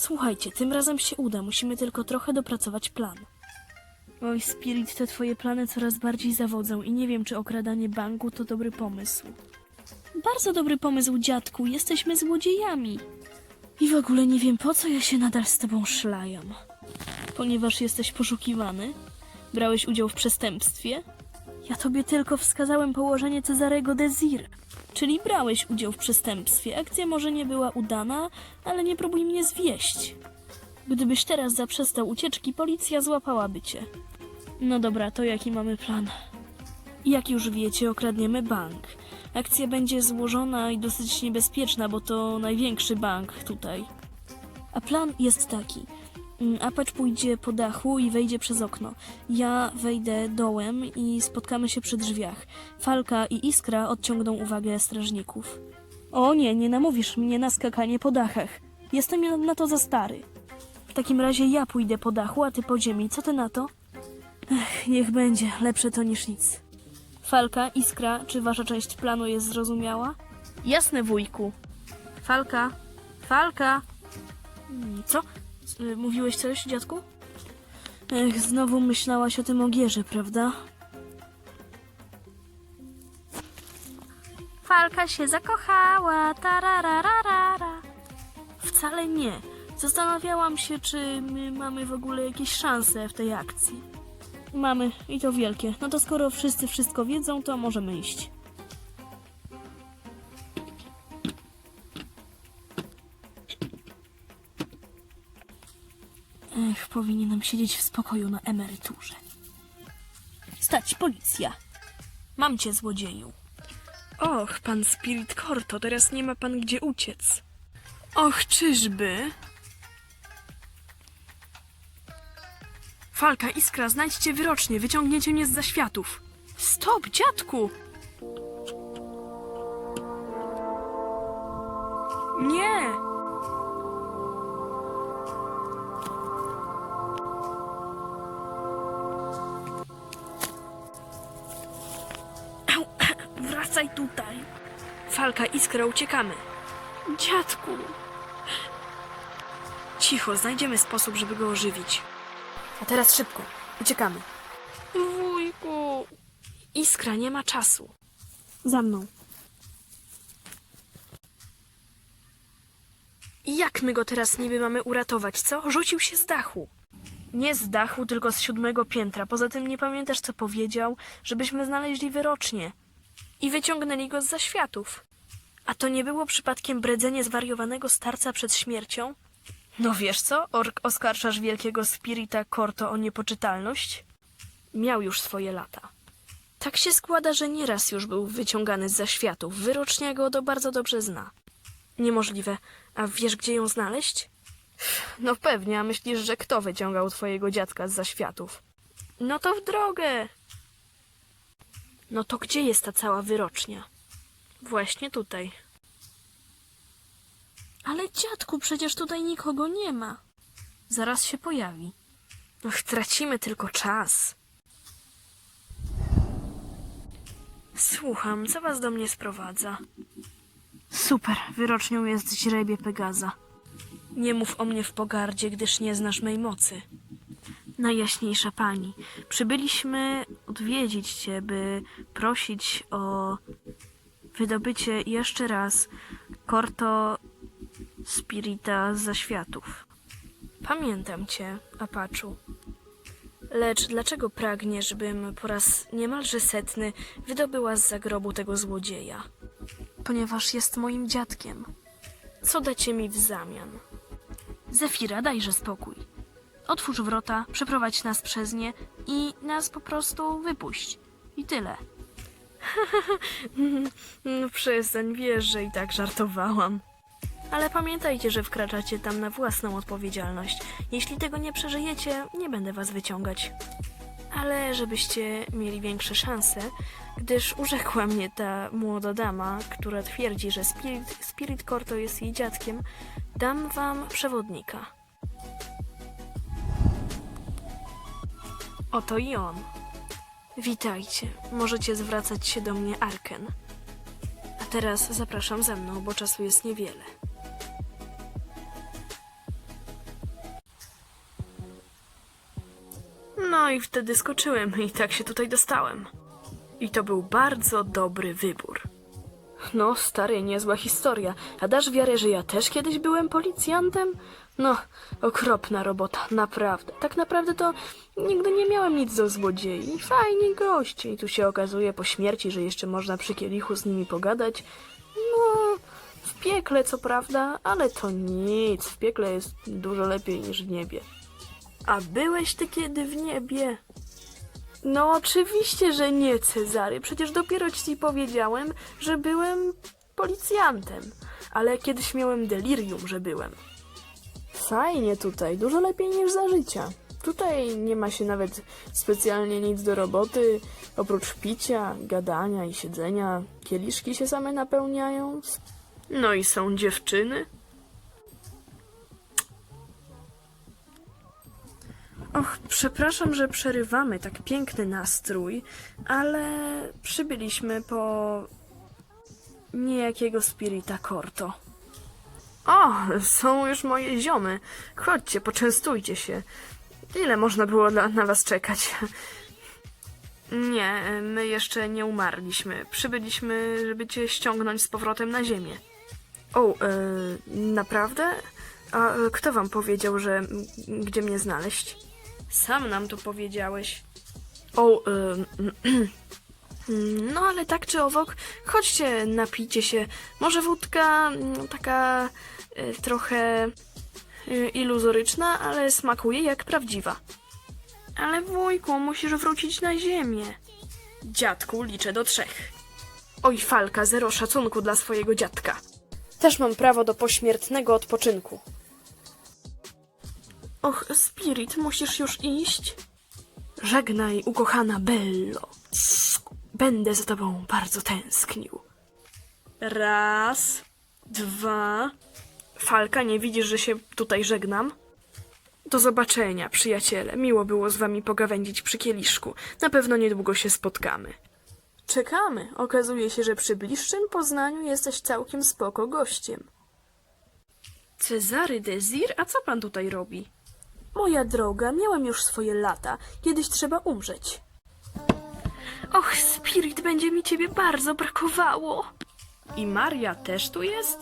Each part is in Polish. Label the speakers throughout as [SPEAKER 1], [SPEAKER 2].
[SPEAKER 1] Słuchajcie, tym razem się uda, musimy tylko trochę dopracować plan. Oj, Spirit, te twoje plany coraz bardziej zawodzą i nie wiem, czy okradanie banku to dobry pomysł. Bardzo dobry pomysł, dziadku, jesteśmy złodziejami. I w ogóle nie wiem, po co ja się nadal z tobą szlajam. Ponieważ jesteś poszukiwany? Brałeś udział w przestępstwie? Ja tobie tylko wskazałem położenie Cezarego Desir. Czyli brałeś udział w przestępstwie. Akcja może nie była udana, ale nie próbuj mnie zwieść. Gdybyś teraz zaprzestał ucieczki, policja złapałaby cię. No dobra, to jaki mamy plan? Jak już wiecie, okradniemy bank. Akcja będzie złożona i dosyć niebezpieczna, bo to największy bank tutaj. A plan jest taki. Mm, Apacz pójdzie po dachu i wejdzie przez okno. Ja wejdę dołem i spotkamy się przy drzwiach. Falka i Iskra odciągną uwagę strażników. O nie, nie namówisz mnie na skakanie po dachach. Jestem na to za stary. W takim razie ja pójdę po dachu, a ty po ziemi. Co ty na to? Ech, niech będzie. Lepsze to niż nic. Falka, Iskra, czy wasza część planu jest zrozumiała? Jasne, wujku. Falka, Falka. Mm, Co? Y, Mówiłeś coś, dziadku? Ech, znowu myślałaś o tym ogierze, prawda? Falka się zakochała, tarararara. Wcale nie. Zastanawiałam się, czy my mamy w ogóle jakieś szanse w tej akcji. Mamy, i to wielkie. No to skoro wszyscy wszystko wiedzą, to możemy iść. Ech, powinienem siedzieć w spokoju na emeryturze. Stać, policja! Mam cię, złodzieju.
[SPEAKER 2] Och, pan Spirit Corto, teraz nie ma pan gdzie uciec. Och, czyżby? Falka, Iskra, znajdźcie wyrocznie, wyciągniecie mnie z zaświatów. Stop, dziadku! Nie!
[SPEAKER 1] Wracaj tutaj.
[SPEAKER 2] Falka, Iskra, uciekamy. Dziadku! Cicho, znajdziemy sposób, żeby go ożywić. A teraz szybko, uciekamy.
[SPEAKER 1] Wujku.
[SPEAKER 2] Iskra, nie ma czasu.
[SPEAKER 1] Za mną.
[SPEAKER 2] Jak my go teraz niby mamy uratować, co? Rzucił się z dachu.
[SPEAKER 1] Nie z dachu, tylko z siódmego piętra. Poza tym nie pamiętasz, co powiedział, żebyśmy znaleźli wyrocznie.
[SPEAKER 2] I wyciągnęli go z zaświatów. A to nie było przypadkiem bredzenie zwariowanego starca przed śmiercią?
[SPEAKER 1] No wiesz co, Ork oskarżasz wielkiego spirita Korto o niepoczytalność?
[SPEAKER 2] Miał już swoje lata. Tak się składa, że nieraz już był wyciągany z zaświatów. Wyrocznia go to bardzo dobrze zna. Niemożliwe. A wiesz, gdzie ją znaleźć?
[SPEAKER 1] No pewnie, a myślisz, że kto wyciągał twojego dziadka z zaświatów?
[SPEAKER 2] No to w drogę. No to gdzie jest ta cała wyrocznia?
[SPEAKER 1] Właśnie tutaj. Ale dziadku, przecież tutaj nikogo nie ma. Zaraz się pojawi.
[SPEAKER 2] Och, tracimy tylko czas. Słucham, co was do mnie sprowadza?
[SPEAKER 1] Super, wyrocznią jest źrebie Pegaza.
[SPEAKER 2] Nie mów o mnie w pogardzie, gdyż nie znasz mej mocy.
[SPEAKER 1] Najjaśniejsza pani, przybyliśmy odwiedzić cię, by prosić o wydobycie jeszcze raz Korto Spirita z zaświatów.
[SPEAKER 2] Pamiętam cię, Apaczu. Lecz dlaczego pragniesz, bym po raz niemalże setny wydobyła z zagrobu tego złodzieja?
[SPEAKER 1] Ponieważ jest moim dziadkiem.
[SPEAKER 2] Co dacie mi w zamian?
[SPEAKER 1] Zefira, dajże spokój. Otwórz wrota, przeprowadź nas przez nie i nas po prostu wypuść. I tyle.
[SPEAKER 2] No przestań, wiesz, że i tak żartowałam. Ale pamiętajcie, że wkraczacie tam na własną odpowiedzialność. Jeśli tego nie przeżyjecie, nie będę was wyciągać. Ale żebyście mieli większe szanse, gdyż urzekła mnie ta młoda dama, która twierdzi, że Spirit, Spirit jest jej dziadkiem, dam wam przewodnika. Oto i on. Witajcie, możecie zwracać się do mnie Arken. A teraz zapraszam ze mną, bo czasu jest niewiele.
[SPEAKER 1] No i wtedy skoczyłem i tak się tutaj dostałem. I to był bardzo dobry wybór. No, stary, niezła historia. A dasz wiarę, że ja też kiedyś byłem policjantem? No, okropna robota, naprawdę. Tak naprawdę to nigdy nie miałem nic do złodziei. Fajni goście. I tu się okazuje po śmierci, że jeszcze można przy kielichu z nimi pogadać. No, w piekle co prawda, ale to nic. W piekle jest dużo lepiej niż w niebie. A byłeś ty kiedy w niebie? No oczywiście, że nie, Cezary. Przecież dopiero ci powiedziałem, że byłem policjantem. Ale kiedyś miałem delirium, że byłem. Fajnie tutaj, dużo lepiej niż za życia. Tutaj nie ma się nawet specjalnie nic do roboty, oprócz picia, gadania i siedzenia. Kieliszki się same napełniają. No i są dziewczyny. Och, przepraszam, że przerywamy tak piękny nastrój, ale przybyliśmy po niejakiego Spirita Corto. O, są już moje ziomy. Chodźcie, poczęstujcie się. Ile można było na, na was czekać? Nie, my jeszcze nie umarliśmy. Przybyliśmy, żeby cię ściągnąć z powrotem na ziemię. O, e, naprawdę? A e, kto wam powiedział, że gdzie mnie znaleźć? Sam nam to powiedziałeś. O, no ale tak czy owok, chodźcie, napijcie się. Może wódka mm, taka y, trochę y, iluzoryczna, ale smakuje jak prawdziwa. Ale wujku, musisz wrócić na ziemię. Dziadku, liczę do trzech. Oj, Falka, zero szacunku dla swojego dziadka. Też mam prawo do pośmiertnego odpoczynku. Och, Spirit, musisz już iść? Żegnaj, ukochana Bello. Będę za tobą bardzo tęsknił. Raz, dwa. Falka, nie widzisz, że się tutaj żegnam? Do zobaczenia, przyjaciele. Miło było z wami pogawędzić przy kieliszku. Na pewno niedługo się spotkamy. Czekamy. Okazuje się, że przy bliższym poznaniu jesteś całkiem spoko gościem. Cezary Desir, a co pan tutaj robi? Moja droga, miałem już swoje lata. Kiedyś trzeba umrzeć. Och, Spirit, będzie mi ciebie bardzo brakowało. I Maria też tu jest?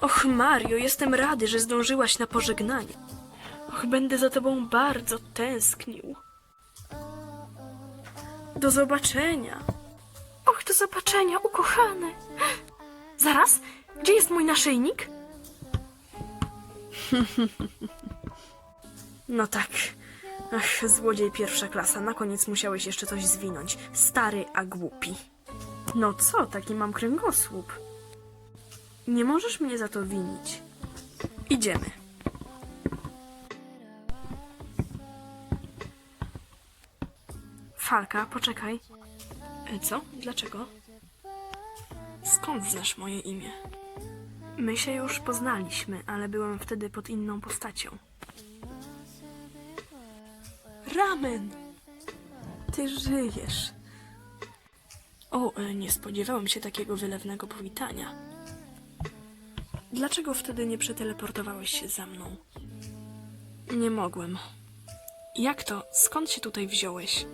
[SPEAKER 1] Och, Mario, jestem rady, że zdążyłaś na pożegnanie. Och, będę za tobą bardzo tęsknił. Do zobaczenia. Och, do zobaczenia, ukochany. Zaraz, gdzie jest mój naszyjnik? No tak. Ach, złodziej pierwsza klasa. Na koniec musiałeś jeszcze coś zwinąć. Stary, a głupi. No co, taki mam kręgosłup. Nie możesz mnie za to winić. Idziemy. Falka, poczekaj. E, Co? Dlaczego? Skąd znasz moje imię? My się już poznaliśmy, ale byłem wtedy pod inną postacią. Ramen! Ty żyjesz. O, e, nie spodziewałem się takiego wylewnego powitania. Dlaczego wtedy nie przeteleportowałeś się za mną? Nie mogłem. Jak to? Skąd się tutaj wziąłeś?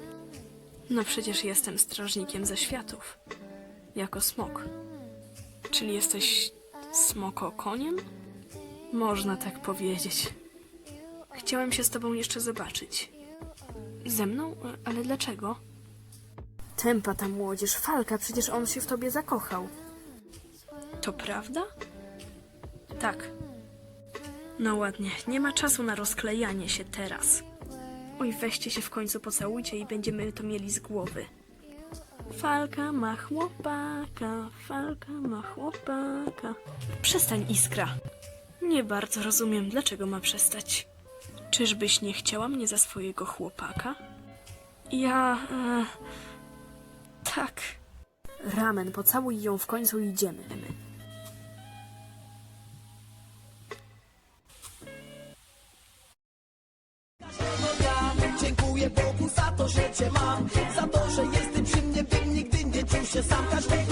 [SPEAKER 1] No przecież jestem strażnikiem ze światów. Jako smok. Czyli jesteś smoko koniem? Można tak powiedzieć. Chciałem się z tobą jeszcze zobaczyć. Ze mną? Ale dlaczego? Tempa ta młodzież, Falka, przecież on się w tobie zakochał. To prawda? Tak. No ładnie, nie ma czasu na rozklejanie się teraz. Oj, weźcie się w końcu pocałujcie i będziemy to mieli z głowy. Falka ma chłopaka, falka ma chłopaka. Przestań, Iskra. Nie bardzo rozumiem, dlaczego ma przestać. Czyżbyś nie chciała mnie za swojego chłopaka? Ja. E, tak. Ramen, pocałuj ją w końcu i idziemy.
[SPEAKER 3] Dziękuję Bogu za to, że Cię mam Za to, że jesteś przy mnie, bym nigdy nie czuł się sam Każdego